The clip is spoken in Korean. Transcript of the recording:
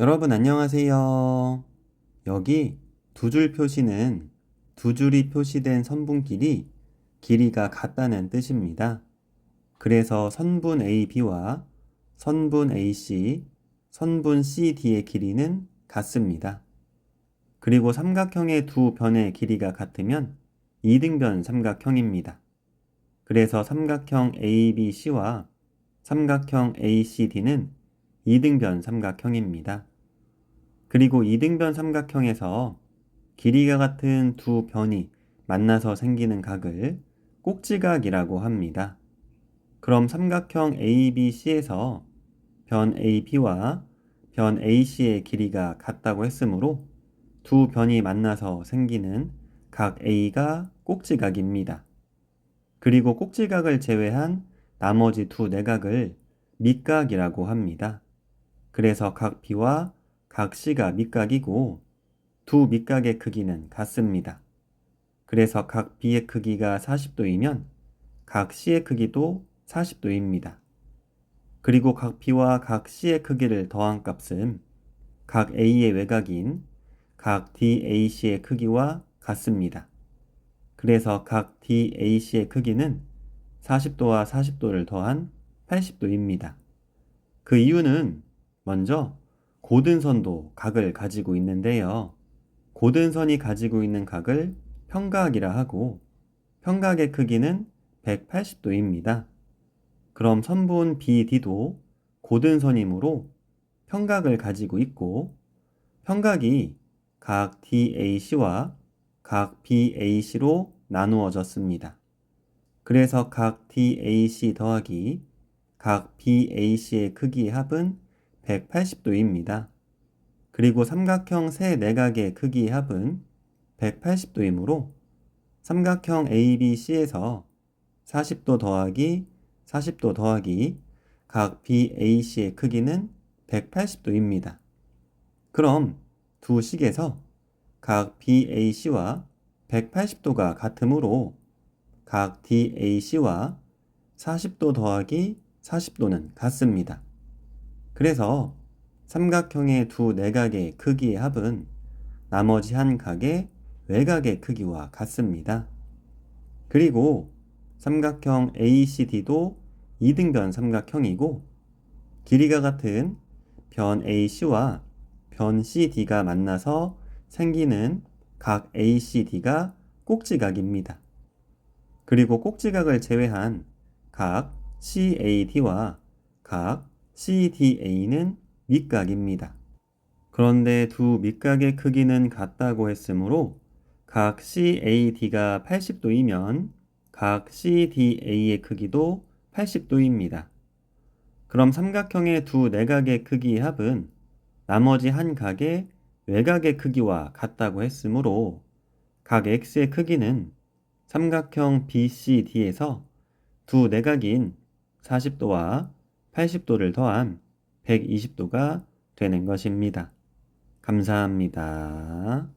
여러분 안녕하세요. 여기 두 줄 표시는 두 줄이 표시된 선분끼리 길이가 같다는 뜻입니다. 그래서 선분 AB와 선분 AC, 선분 CD의 길이는 같습니다. 그리고 삼각형의 두 변의 길이가 같으면 이등변 삼각형입니다. 그래서 삼각형 ABC와 삼각형 ACD는 이등변 삼각형입니다. 그리고 이등변 삼각형에서 길이가 같은 두 변이 만나서 생기는 각을 꼭지각이라고 합니다. 그럼 삼각형 ABC에서 변 AB와 변 AC의 길이가 같다고 했으므로 두 변이 만나서 생기는 각 A가 꼭지각입니다. 그리고 꼭지각을 제외한 나머지 두 내각을 밑각이라고 합니다. 그래서 각 B와 각 C가 밑각이고 두 밑각의 크기는 같습니다. 그래서 각 B의 크기가 40도이면 각 C의 크기도 40도입니다. 그리고 각 B와 각 C의 크기를 더한 값은 각 A의 외곽인 각 DAC의 크기와 같습니다. 그래서 각 DAC의 크기는 40도와 40도를 더한 80도입니다. 그 이유는 먼저 고든선도 각을 가지고 있는데요. 고든선이 가지고 있는 각을 평각이라 하고 평각의 크기는 180도입니다. 그럼 선분 BD도 고든선이므로 평각을 가지고 있고 평각이 각 DAC와 각 BAC로 나누어졌습니다. 그래서 각 DAC 더하기 각 BAC의 크기의 합은 180도입니다. 그리고 삼각형 세 내각의 크기의 합은 180도이므로 삼각형 ABC에서 40도 더하기 40도 더하기 각 BAC의 크기는 180도입니다. 그럼 두 식에서 각 BAC와 180도가 같으므로 각 DAC와 40도 더하기 40도는 같습니다. 그래서 삼각형의 두 내각의 크기의 합은 나머지 한 각의 외곽의 크기와 같습니다. 그리고 삼각형 ACD도 이등변 삼각형이고 길이가 같은 변 AC와 변 CD가 만나서 생기는 각 ACD가 꼭지각입니다. 그리고 꼭지각을 제외한 각 CAD와 각 CDA는 밑각입니다. 그런데 두 밑각의 크기는 같다고 했으므로 각 CAD가 80도이면 각 CDA의 크기도 80도입니다. 그럼 삼각형의 두 내각의 크기의 합은 나머지 한 각의 외곽의 크기와 같다고 했으므로 각 X의 크기는 삼각형 BCD에서 두 내각인 40도와 80도를 더한 120도가 되는 것입니다. 감사합니다.